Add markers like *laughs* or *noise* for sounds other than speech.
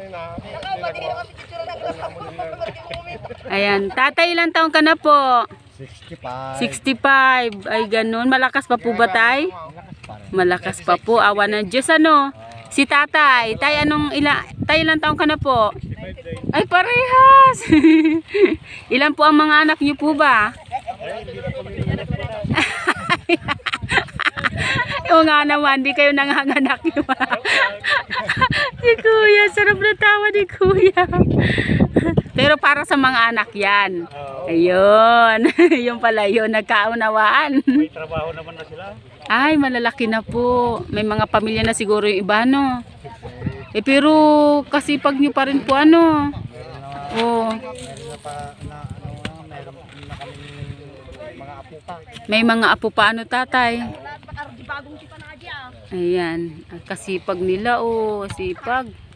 kanina. *laughs* Ayan, tatay ilang taong ka na po? 65. 65. Ay, ganun. Malakas pa po ba tay? Malakas pa po. Awa ng Diyos, ano? Si tatay. Tay, anong ila, tay ilang taong ka na po? Ay, parehas. *laughs* ilan po ang mga anak niyo po ba? *laughs* Oo nga naman, di kayo nanganganak yun. si kuya, sarap na tawa ni kuya. *laughs* Pero para sa mga anak yan. Ayun. *laughs* yung pala yun, nagkaunawaan. May trabaho naman na sila. Ay, malalaki na po. May mga pamilya na siguro yung iba, no? Eh, pero kasipag nyo pa rin po, ano? Oo. Meron na pa na ano, meron na kami mga apo pa. May mga apo pa, ano, tatay? Ayan. Kasipag nila, oh. Sipag.